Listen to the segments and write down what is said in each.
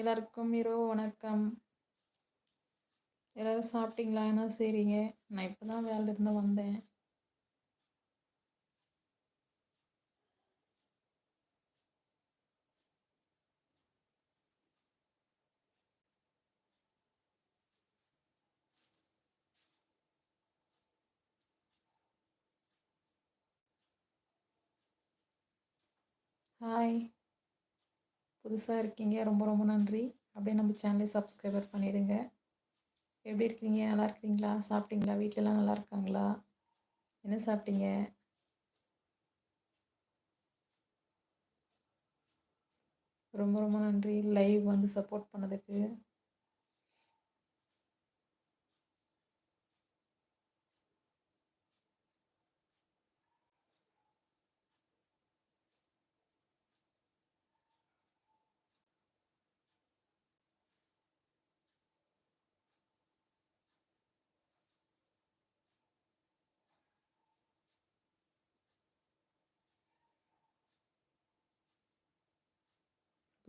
எல்லாருக்கும் இரவு வணக்கம். எல்லோரும் சாப்பிட்டீங்களா? என்ன செய்கிறீங்க நான் இப்போ தான் வேலையிலேருந்து வந்தேன். ஹாய் புதுசாக இருக்கீங்க ரொம்ப ரொம்ப நன்றி. அப்படியே நம்ம சேனலை சப்ஸ்கிரைபர் பண்ணிவிடுங்க எப்படி இருக்கிறீங்க நல்லா இருக்கிறீங்களா சாப்பிட்டீங்களா? வீட்டிலலாம் நல்லா இருக்காங்களா? என்ன சாப்பிட்டீங்க? ரொம்ப ரொம்ப நன்றி. லைவ் வந்து சப்போர்ட் பண்ணதுக்கு.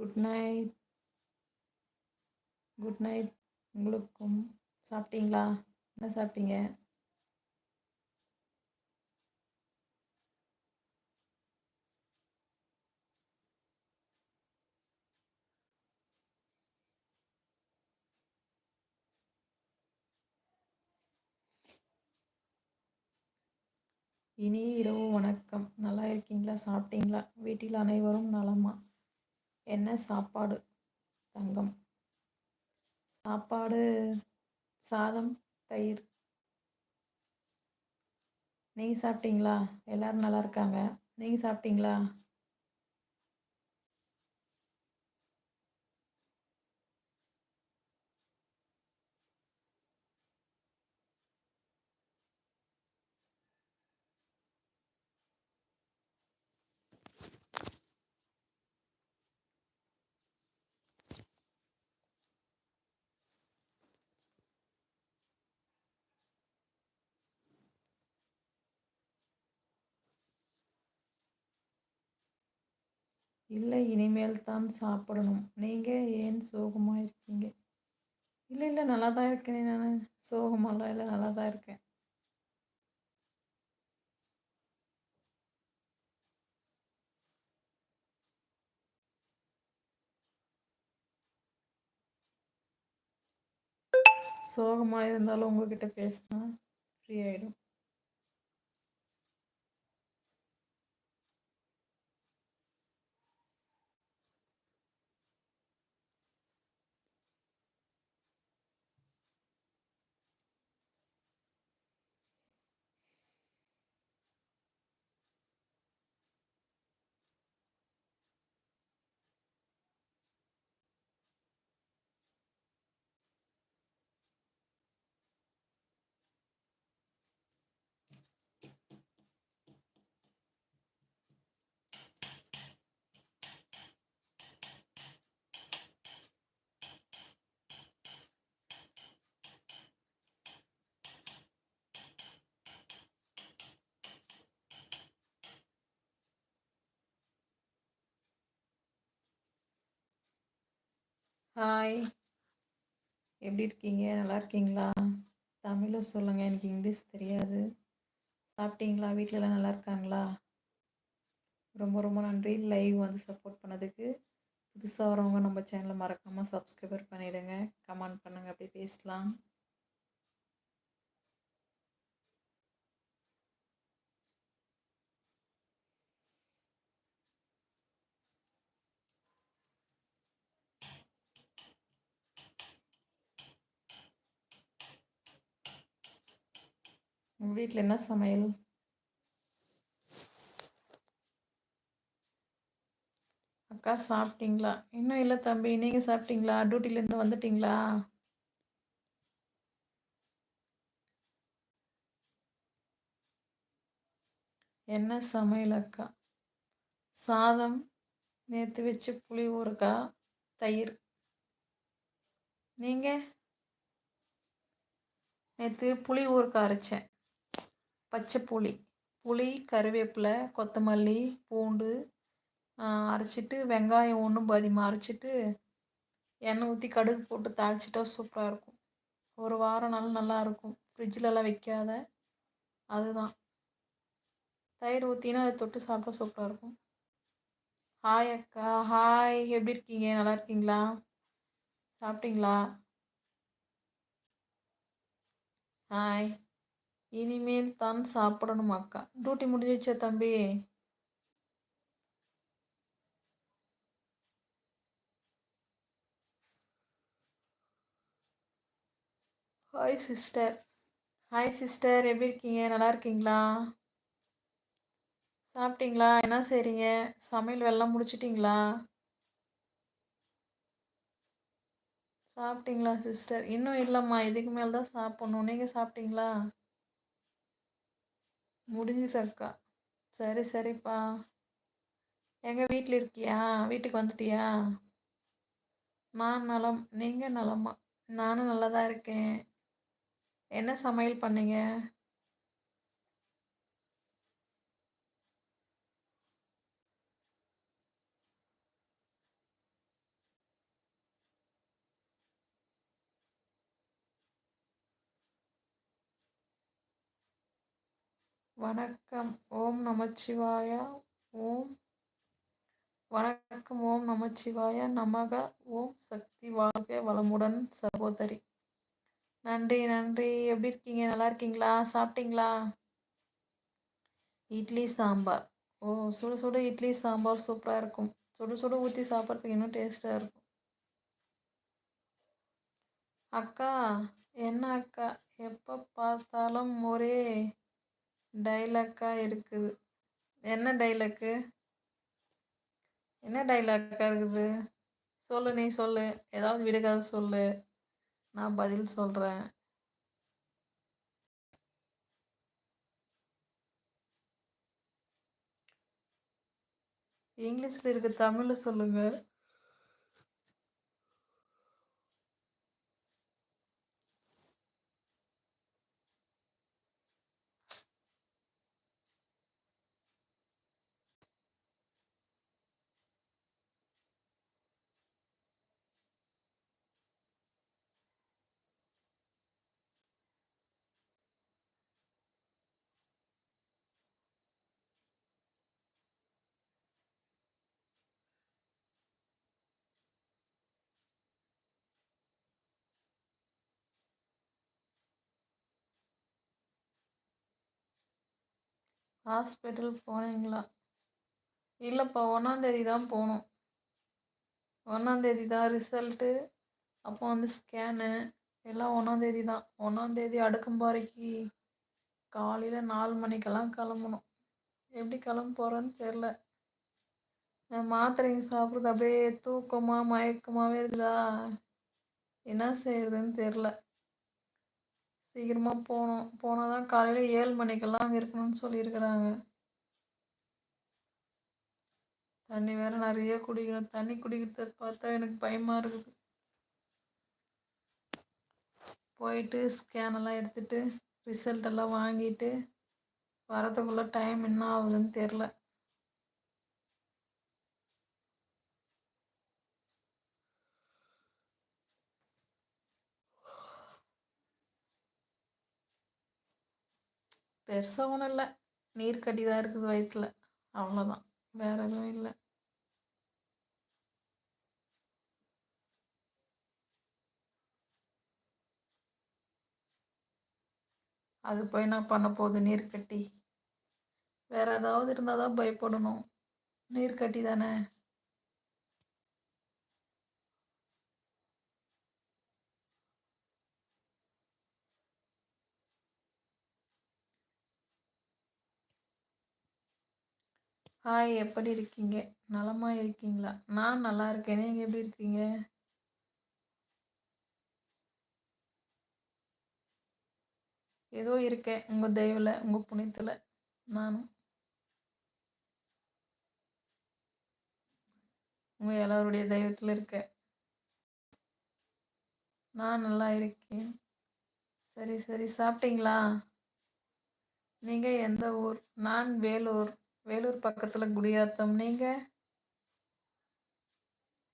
குட் நைட் குட் நைட் உங்களுக்கும் சாப்பிட்டீங்களா? என்ன சாப்பிட்டீங்க? இனி இரவு வணக்கம். நல்லா இருக்கீங்களா? சாப்பிட்டீங்களா? வீட்டில் அனைவரும் நலமா? என்ன சாப்பாடு? தங்கம். சாப்பாடு சாதம் தயிர். நீங்கள் சாப்பிட்டீங்களா? எல்லோரும் நல்லா இருக்காங்க. நீங்கள் சாப்பிட்டீங்களா? இல்லை இனிமேல் தான் சாப்பிடணும். நீங்கள் ஏன் சோகமாக இருக்கீங்க? இல்லை இல்லை நல்லா தான் இருக்கேன் நான். சோகமெல்லாம் இல்லை நல்லா தான் இருக்கேன். சோகமாக இருந்தாலும் உங்ககிட்ட பேசினா ஃப்ரீ ஆகிடும் ஹாய் எப்படி இருக்கீங்க? நல்லா இருக்கீங்களா? தமிழும் சொல்லுங்கள் எனக்கு இங்கிலீஷ் தெரியாது. சாப்பிட்டீங்களா? வீட்டிலலாம் நல்லா இருக்காங்களா? ரொம்ப ரொம்ப நன்றி. லைவ் வந்து சப்போர்ட் பண்ணதுக்கு. புதுசாக வரவங்க நம்ம சேனலை மறக்காமல் சப்ஸ்கிரைபர் பண்ணிவிடுங்க கமெண்ட் பண்ணுங்கள் அப்படி பேசலாம். உங்கள் வீட்டில் என்ன சமையல்? அக்கா சாப்பிட்டீங்களா? இன்னும் இல்லை தம்பி நீங்கள் சாப்பிட்டீங்களா? டியூட்டிலேருந்து வந்துட்டிங்களா? என்ன சமையல் அக்கா? சாதம் நேற்று வச்சு புளி ஊறுக்காய் தயிர். நீங்கள் நேற்று புளி ஊறுக்காய் அரைச்சேன். பச்சை புளி புளி கருவேப்பிலை கொத்தமல்லி பூண்டு அரைச்சிட்டு வெங்காயம் ஒன்றும் பாதியமாக அரைச்சிட்டு எண்ணெய் ஊற்றி கடுகு போட்டு தாளிச்சிட்டா சூப்பராக இருக்கும். ஒரு வாரம் நாள் நல்லாயிருக்கும் ஃப்ரிட்ஜிலலாம் வைக்காத. அதுதான். தயிர் ஊற்றினா அதை தொட்டு சாப்பிட்டா சூப்பராக இருக்கும். ஹாய் அக்கா. ஹாய் எப்படி இருக்கீங்க? நல்லா இருக்கீங்களா? சாப்பிட்டீங்களா? ஹாய் இனிமேல் தான் சாப்பிடணும் அக்கா. டியூட்டி முடிஞ்சிச்சா தம்பி. ஹாய் சிஸ்டர் ஹாய் சிஸ்டர் எப்படி இருக்கீங்க? நல்லா இருக்கீங்களா? சாப்பிட்டீங்களா? என்ன செய்கிறீங்க சமையல் வெள்ளம் முடிச்சிட்டிங்களா? சாப்பிட்டீங்களா சிஸ்டர் இன்னும் இல்லைம்மா. இதுக்கு மேலே தான் சாப்பிட்ணும். நீங்கள் சாப்பிட்டீங்களா? முடிஞ்சுச்சு அக்கா சரி சரிப்பா. எங்கள் வீட்டில் இருக்கியா? வீட்டுக்கு வந்துட்டியா? நான் நலம் நீங்கள் நலமா? நானும் நல்லா தான் இருக்கேன். என்ன சமையல் பண்ணீங்க? வணக்கம். ஓம் நமச்சிவாயா. ஓம். வணக்கம். ஓம் நமச்சிவாய நமக. ஓம் சக்தி வாழ்க வளமுடன் சகோதரி. நன்றி நன்றி. எப்படி இருக்கீங்க? நல்லா இருக்கீங்களா? சாப்பிட்டீங்களா? இட்லி சாம்பார். ஓ சுடு சுடு இட்லி சாம்பார் சூப்பராக இருக்கும். சுடு சுடு ஊற்றி சாப்பிட்றதுக்கு இன்னும் டேஸ்ட்டாக இருக்கும். அக்கா என்ன அக்கா? எப்போ பார்த்தாலும் ஒரே டைலாக்காக இருக்குது. என்ன டைலாக்கு என்ன டைலாக்காக இருக்குது? சொல்லு நீ சொல்லு. ஏதாவது விடுகாத சொல்லு. நான் பதில் சொல்கிறேன் இங்கிலீஷில் இருக்க தமிழில் சொல்லுங்கள் ஹாஸ்பிட்டல் போனீங்களா? இல்லைப்பா ஒன்றாந்தேதி தான் போகணும் ஒன்றாந்தேதி தான் ரிசல்ட்டு அப்போ வந்து ஸ்கேனு எல்லாம் ஒன்றாந்தேதி தான் ஒன்றாந்தேதி அடுக்கும்பாறைக்கு காலையில் நாலு மணிக்கெல்லாம் கிளம்பணும். எப்படி கிளம்ப போகிறேன்னு தெரில மாத்திரைங்க சாப்பிட்றது அப்படியே தூக்கமாக மயக்கமாகவே இருக்குதா? என்ன செய்யறதுன்னு தெரில சீக்கிரமாக போகணும் போனால் தான் காலையில் ஏழு மணிக்கெல்லாம் அங்கே இருக்கணும்னு சொல்லியிருக்கிறாங்க. தண்ணி வேறு நிறைய குடிக்கணும். தண்ணி குடிக்கிறத பார்த்தா எனக்கு பயமாக இருக்குது. போயிட்டு ஸ்கேனெல்லாம் எடுத்துகிட்டு ரிசல்ட் எல்லாம் வாங்கிட்டு வரதுக்குள்ளே டைம் என்ன ஆகுதுன்னு தெரில பெருசாக ஒன்றும் இல்லை. நீர் கட்டி தான் இருக்குது வயிற்றில் அவ்வளோதான் வேறு எதுவும் இல்லை. அது போய் நான் பண்ண போகுது? நீர் கட்டி. வேறு ஏதாவது இருந்தால் தான் பயப்படணும். நீர் கட்டி தானே? ஹாய் எப்படி இருக்கீங்க? நலமாக இருக்கீங்களா? நான் நல்லா இருக்கேன். நீங்கள் எப்படி இருக்கீங்க? ஏதோ இருக்கேன். உங்கள் தெய்வில் உங்கள் புனித்தில் நானும். உங்கள் எல்லாருடைய தெய்வத்தில் இருக்கேன். நான் நல்லா இருக்கேன். சரி சரி. சாப்பிட்டீங்களா? நீங்கள் எந்த ஊர்? நான் வேலூர். வேலூர் பக்கத்தில் குடியாத்தம். நீங்கள்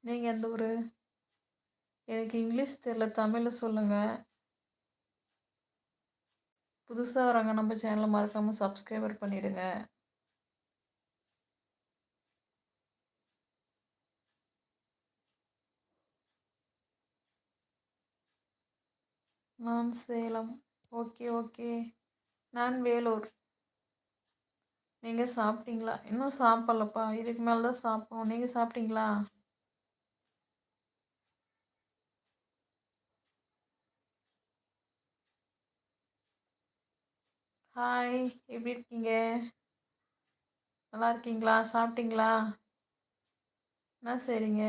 நீங்கள் எந்த ஊர்? எனக்கு இங்கிலீஷ் தெரில தமிழில் சொல்லுங்கள் புதுசாக வராங்க. நம்ம சேனலை மறக்காமல் சப்ஸ்கிரைபர் பண்ணிவிடுங்க நான் சேலம். Okay okay. நான் வேலூர். நீங்கள் சாப்பிட்டீங்களா? இன்னும் சாப்பிட்லப்பா. இதுக்கு மேலே தான் சாப்பிடுவோம் நீங்கள் சாப்பிட்டீங்களா? ஹாய் எப்படி இருக்கீங்க? நல்லா இருக்கீங்களா? சாப்பிட்டீங்களா? என்ன சரிங்க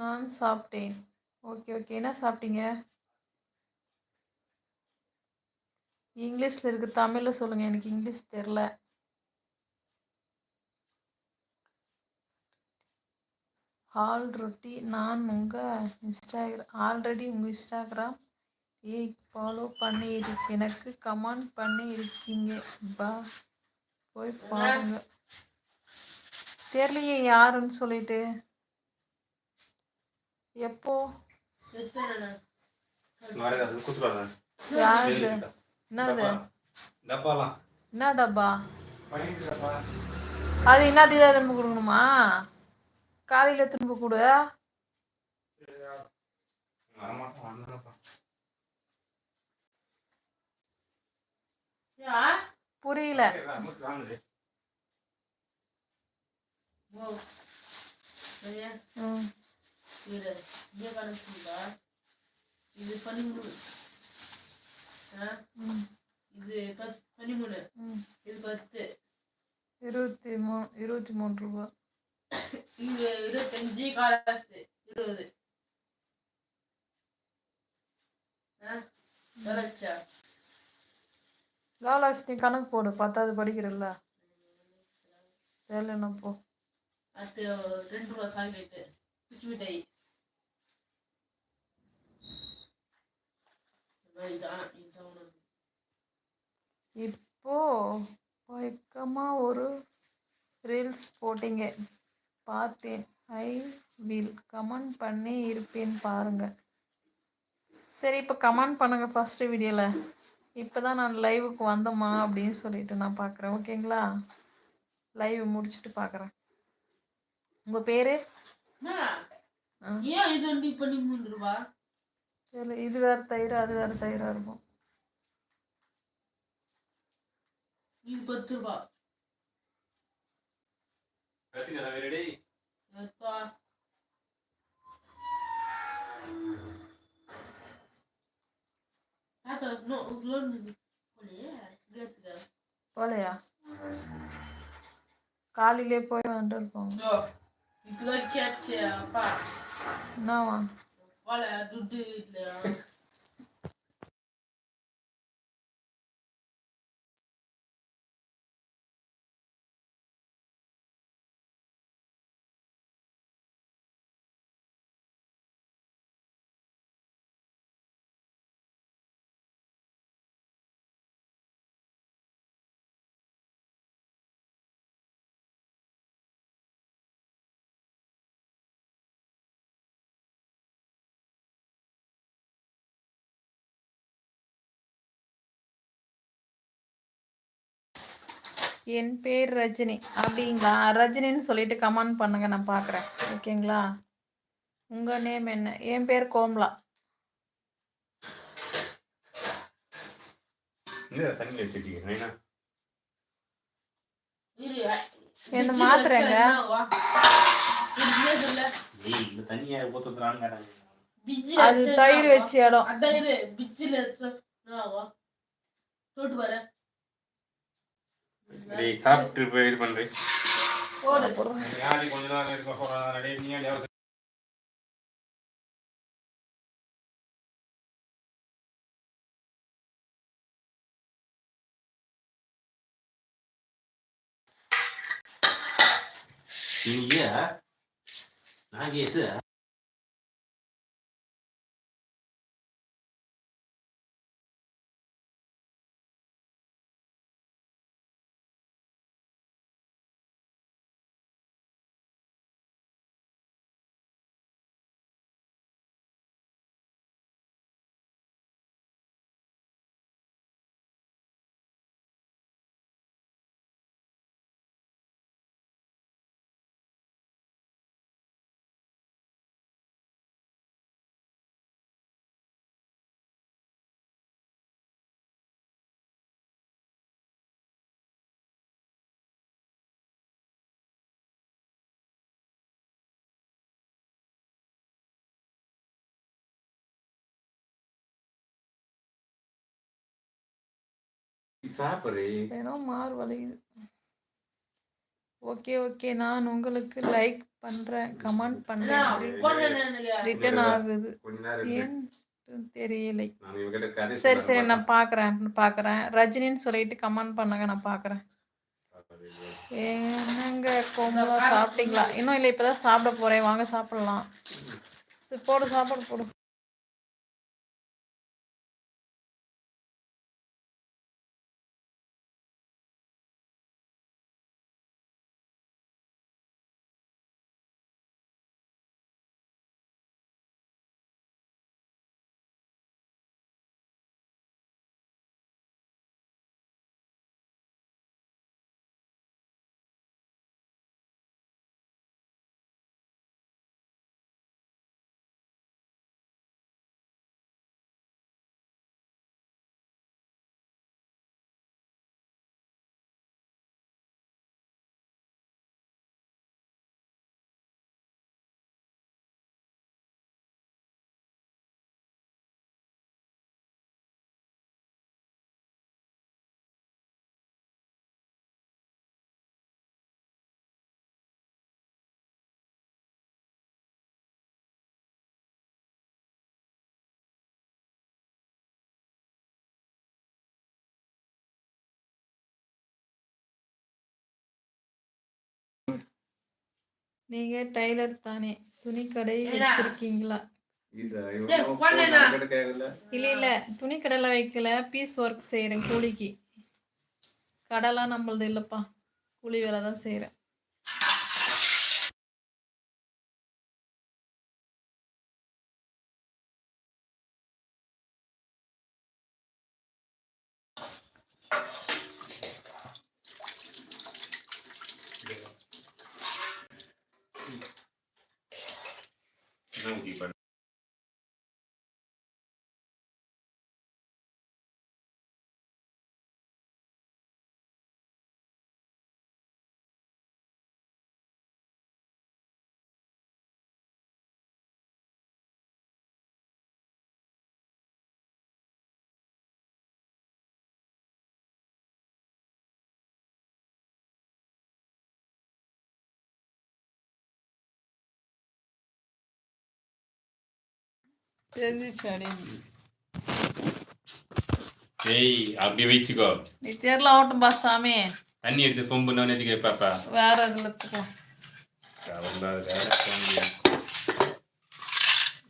நான் சாப்பிட்டேன். Okay okay. என்ன சாப்பிட்டீங்க? இங்கிலீஷில் இருக்குது தமிழில் சொல்லுங்கள் எனக்கு இங்கிலீஷ் தெரில ஆல்ரெடி நான் உங்கள் இன்ஸ்டாகிராம் ஆல்ரெடி உங்கள் இன்ஸ்டாகிராம் ஏய் ஃபாலோ பண்ணி எனக்கு கமெண்ட் பண்ணி இருக்கீங்க பா போய் பாருங்க. தெரியலையே யாருன்னு சொல்லிட்டு. எப்போ? என்னது? என்ன டப்பா? அது என்னத்துக்கு தான் திரும்ப கொடுக்கணுமா? காலையில் திரும்ப கொடு. புரியல. ம். இது இங்கே கணக்குங்களா இது பனிமூணு. இது பத் பனிமூணு. இது பத்து. இருபத்தி மூணு இருபத்தி மூணு ரூபா. இது இருபத்தஞ்சு காலாஸ்து இருபது. லாலாஸ் நீ கணக்கு போடு. பத்தாவது படிக்கிறல்ல. தெரியல போ? அது ரெண்டு ரூபா சாக்லேட்டு. Today. இப்போ வழக்கமாக ஒரு ரீல்ஸ் போட்டிங்க. பார்த்தேன். ஐ வில் கமெண்ட் பண்ணி இருப்பேன் பாருங்கள் சரி இப்போ கமெண்ட் பண்ணுங்கள் ஃபர்ஸ்ட் வீடியோவில் இப்போ தான் நான் லைவுக்கு வந்தோமா அப்படின்னு சொல்லிட்டு நான் பார்க்குறேன் ஓகேங்களா லைவ் முடிச்சுட்டு பார்க்குறேன் உங்கள் பேர்? ஏன் இது வந்து இப்போ மூணு ரூபா? இல்லை இது வேறு தயிர் அது வேறு தயிராக இருக்கும். இது பத்து ரூபா. போலையா காலையிலே போய் வந்துருக்கோம் இப்பதான் கேட்சு அப்பா என்னவா வாழ துட்டு என் பேர் ரஜினி. அப்படிங்களா? ரஜினின்னு சொல்லிட்டு கமெண்ட் பண்ணுங்க நான் பார்க்குறேன். ஓகேங்களா? உங்கள் நேம் என்ன? என் பேர் கோம்லா. என்ன மாத்துறேங்க? அது தயிர் வச்சு இடம். சாப்பிட்டு போய் இது பண்றேன். போடு. கொஞ்ச நேரம் இருக்க போறாங்க நீங்க நான் ஏன்னா மாறு வலியுது ஓகே ஓகே. நான் உங்களுக்கு லைக் பண்ணுறேன் கமெண்ட் பண்ணுறேன் ரிட்டர்ன் ஆகுது. ஏன் தெரியலை. சரி சரி நான் பார்க்குறேன் பார்க்குறேன் ரஜினின்னு சொல்லிட்டு கமெண்ட் பண்ணுங்க நான் பார்க்குறேன். என்னங்க கோமலா சாப்பிட்டீங்களா? இன்னும் இல்லை இப்போ தான் சாப்பிட போகிறேன் வாங்க சாப்பிட்லாம். சரி போடு சாப்பாடு போடு. நீங்கள் டைலர் தானே. துணிக்கடை வச்சுருக்கீங்களா? இல்ல. இல்லை இல்லை. துணி கடையில் வைக்கல. பீஸ் ஒர்க் செய்கிறேன் கூலிக்கு. கடைலாம் நம்மளது இல்லைப்பா. கூலி வேலை தான் செய்கிறேன் ஏய் அப்படியே வச்சுக்கோ. நீ தெரியல ஓட்டும் சாமி. தண்ணி எடுத்து சொம்பு நான் எதுக்கு பாப்பா வேற இதில்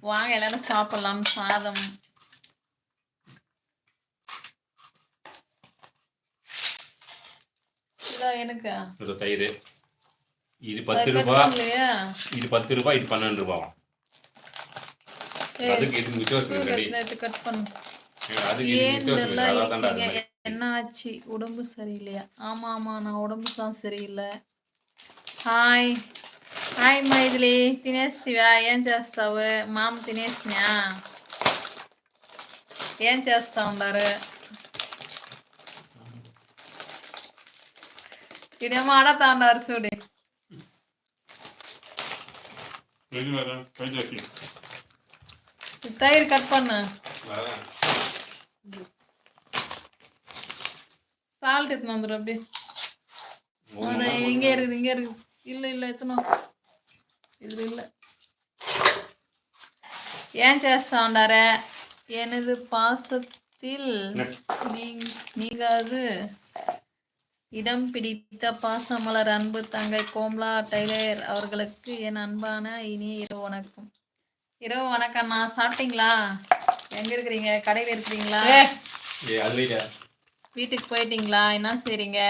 வாங்க எல்லாரும் சாப்பிடலாம் சாதம். எனக்கு. இது தயிர். இது பத்து ரூபா. இல்லையா? இது பத்து ரூபா இது பன்னெண்டு ரூபாவும் அதுக்கு இது வித்தியாசம் ரெடி நேற்று கட் பண்ணு அதுக்கு இது ஏன் வித்தியாசம் இதெல்லாம் அதான் தாண்டா இருக்கீங்க? என்ன ஆச்சு உடம்பு சரியில்லையா ஆமா ஆமா நான் உடம்பு தான் சரியில்லை హాయ్ హాయ్ మైథిలి తినేస్తివా ఏం చేస్తావు మామ తినేసినా ఏం చేస్తా ఉండారు ఇదేమో ఆడతా ఉన్నారు చూడు தயிர் கட் பண்ணு சால்ட் எடுத்துன்னு வந்துடும் அப்படியே அது இங்கே இருக்குது இங்கே இருக்குது இல்லை இல்லை எத்தனும் இது இல்லை ஏன் చేస్తా ఉండారే எனது பாசத்தில் நீ- நீங்காது இடம் பிடித்த பாசமலர் அன்பு தங்கை கோம்லா டைலர் அவர்களுக்கு என் அன்பான இனிய இரவு வணக்கம் இரவு வணக்கம்ண்ணா. சாப்பிட்டீங்களா? எங்க இருக்கிறீங்க? கடையில் இருக்கிறீங்களா? வீட்டுக்கு போயிட்டீங்களா? என்ன செய்றீங்க?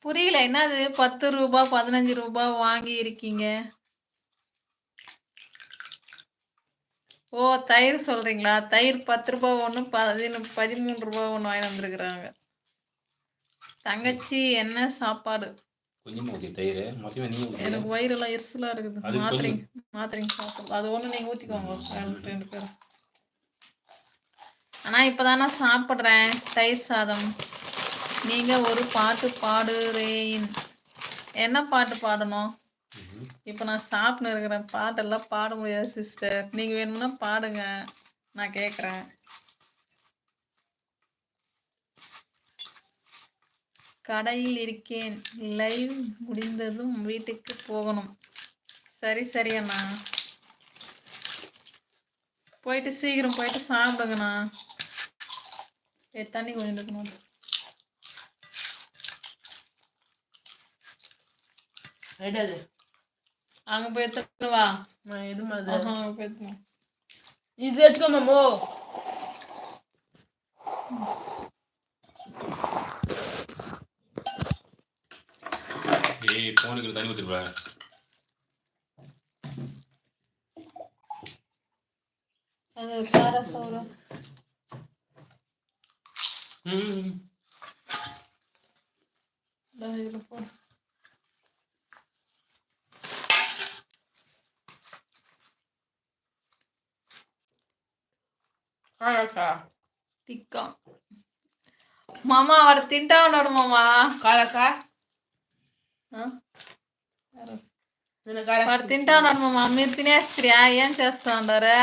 புரியல. என்னது? பத்து ரூபா பதினஞ்சு ரூபா வாங்கி இருக்கீங்க. ஓ தயிர் சொல்றீங்களா? தயிர் பத்து ரூபா ஒன்று பதினு பதிமூணு ரூபா ஒன்று வாங்கி வந்திருக்கிறாங்க. தங்கச்சி என்ன சாப்பாடு? கொஞ்சமா ஊத்தி தயிர். மொத்தமே நீ ஊத்தி எனக்கு வயிறெல்லாம் எரிசலாக இருக்குது. மாத்திரைங்க மாத்திரைங்க சாப்பிடுறது அது ஒன்று நீங்கள் ஊற்றிக்கோங்க ரெண்டு பேரும். ஆனால் இப்போ நான் சாப்பிட்றேன். தயிர் சாதம். நீங்க ஒரு பாட்டு பாடுறேன். என்ன பாட்டு பாடணும். இப்போ நான் சாப்பிட்டு இருக்கிறேன். பாட்டெல்லாம் பாட முடியாது சிஸ்டர் நீங்க வேணும்னா பாடுங்க. நான் கேட்குறேன் கடையில் இருக்கேன். லைவ் முடிந்ததும் வீட்டுக்கு போகணும். சரி சரி அண்ணா. போயிட்டு சீக்கிரம் போயிட்டு சாப்பிடுங்கண்ணா. ஏ தண்ணி கொஞ்சம் இருக்கணும் ரெண்டாவது அங்கே போய் எடுத்துட்டு வா நான் எது மாதிரி ஆஹா, அங்க போய் எடுத்துட்டு வா. இது வச்சுக்கோ மாமோ ஏய் ஃபோனுக்கு தண்ணி ஊற்றிடுவா அது கார சோறு ம் இதோ இதுல போடு காலக்கா டிக்கா మామ వాడు తింటా ఉన్నాడు మామ కాలకా ఆ? నేను కాల వాడు తింటా ఉన్నాడు మామ మీరు తినేస్త్రియా ఏం చేస్తా ఉండారు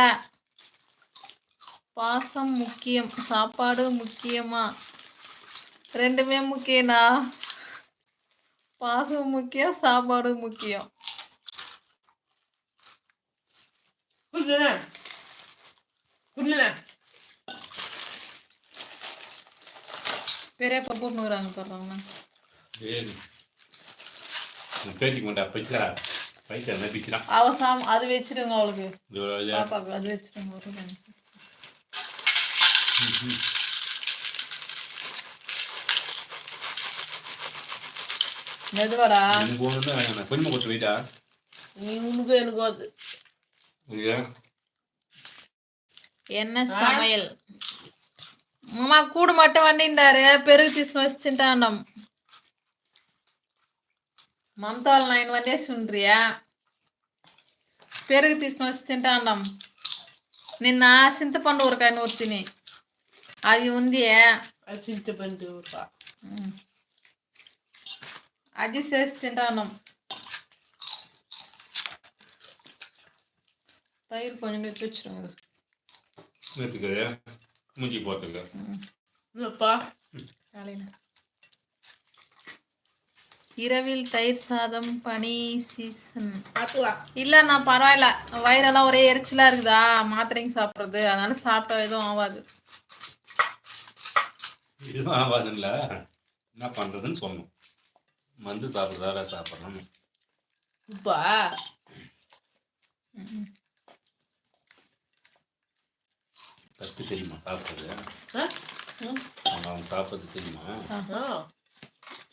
பாசம் முக்கியம் சாப்பாடு முக்கியமா ரெண்டுமே முக்கியம்னா பாசம் முக்கியம் சாப்பாடு முக்கியம் குடிக்கல குடிக்கல பெரிய பப்பு நூறாங்க போடுறாங்க ஏய் நான் பேசிக்க மாட்டேன் பைக்கா பைக்கா என்ன பிச்சுதான் அவ சாம் அது வச்சிடுங்க அவளுக்கு. பாப்பாக்கு அது வச்சிடுங்க ஒரு. மெதுவாடா. எனக்கு ஒன்று கொஞ்சமாக கொடுத்து போயிட்டா? இவனுக்கு எனக்கு அது. என்ன சமையல்? அம்மா கூடு மட்டும் వండిండారు పెరుగు తీసుకుని వచ్చి తింటాండం మమతా వాళ్ళు నైన్ వండేసి ఉండ్రియా పెరుగు తీసుకుని వచ్చి తింటాండం నిన్న చింతపండు ఊరకాయ నూరు తిని అది ఉంది అది చింతపండు ఊరుకా అది చేసి తింటాన్నాం தயிர் கொஞ்சம் எடுத்து வச்சுருங்க நேற்றுக்கு மூஞ்சி இல்லப்பா காலையில். இரவில் தயிர் சாதம் பனி சீசன் பாத்துவா இல்லைண்ணா பரவாயில்ல. வயிறெல்லாம் ஒரே எரிச்சலாக இருக்குதா? மாத்திரைங்க சாப்பிட்றது. அதனால சாப்பிட்டா எதுவும் ஆகாது இதுவும் ஆகாதுல்ல என்ன பண்ணுறதுன்னு சொல்லணும். மருந்து சாப்பிட்றதால சாப்பிட்றோம் இப்பா தப்பு தெரியுமா? ம். அவங்க அவங்க சாப்பிட்றது தெரியுமா? ஆ.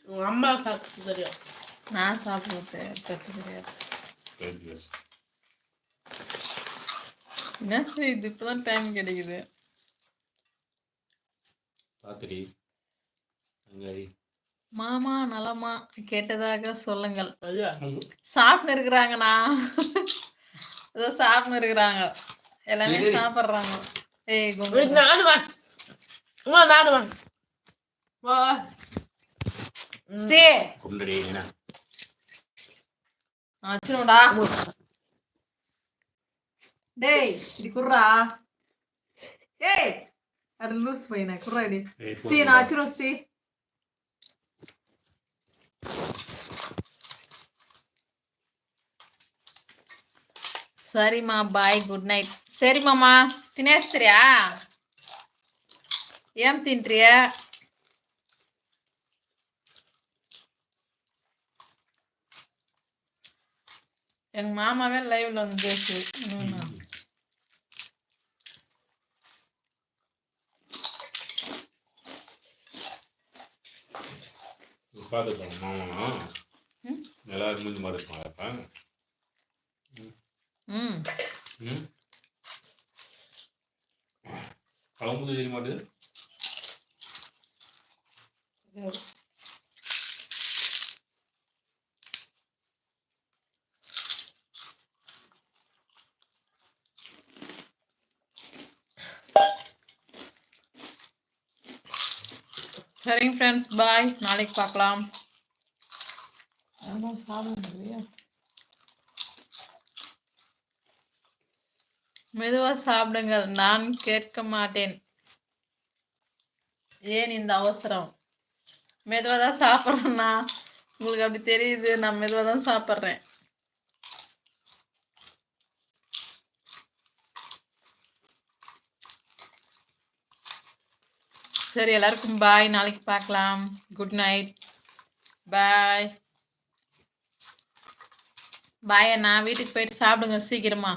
உங்க அம்மா சாப்பிட்டு தெரியும். நான் சாப்பிட்றது தப்பு கிடையாது. சரி. என்ன செய்யுது இப்போதான் டைம் கிடைக்குது. பாத்துடி அங்காடி மாமா நலமா கேட்டதாக சொல்லுங்கள். சாப்பிட்டு இருக்கிறாங்கண்ணா. ஏதோ சாப்பிட்டு இருக்கிறாங்க. எல்லாமே. சாப்பிட்றாங்க. நாடு வா நாடு வா ஸ்டே குள்ளடி என்ன ஆச்சுடா டேய் இது குர்ரா ஏய் அது லூஸ் பையனா குர்ரா இடி ஸ்ரீ நான் ஆச்சுடும் ஸ்ரீ சரிம்மா பாய் குட் நைட் சரி மாமா. தினேஸ்திரியா ஏன் தின்றிய? எங்க மாமாவே லைவ்ல வந்து பேசு. பார்த்துக்கோங்க மாமா. எல்லாரும் மூஞ்சி மாதிரி இருப்பாங்க குழம்புது தெரிய மாட்டேது சரிங்க ஃப்ரெண்ட்ஸ் பாய் நாளைக்கு பார்க்கலாம். அதெல்லாம் மெதுவா மெதுவாக சாப்பிடுங்கள். நான் கேட்க மாட்டேன். ஏன் இந்த அவசரம்? மெதுவாக தான் சாப்பிட்றேன்னா உங்களுக்கு அப்படி தெரியுது. நான் மெதுவாக தான் சாப்பிட்றேன். சரி எல்லாருக்கும் பாய் நாளைக்கு பார்க்கலாம். குட் நைட் பாய் பாய் அண்ணா. வீட்டுக்கு போயிட்டு சாப்பிடுங்க சீக்கிரமா.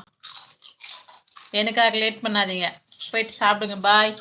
எனக்காக லேட் பண்ணாதீங்க. போயிட்டு சாப்பிடுங்க. பாய்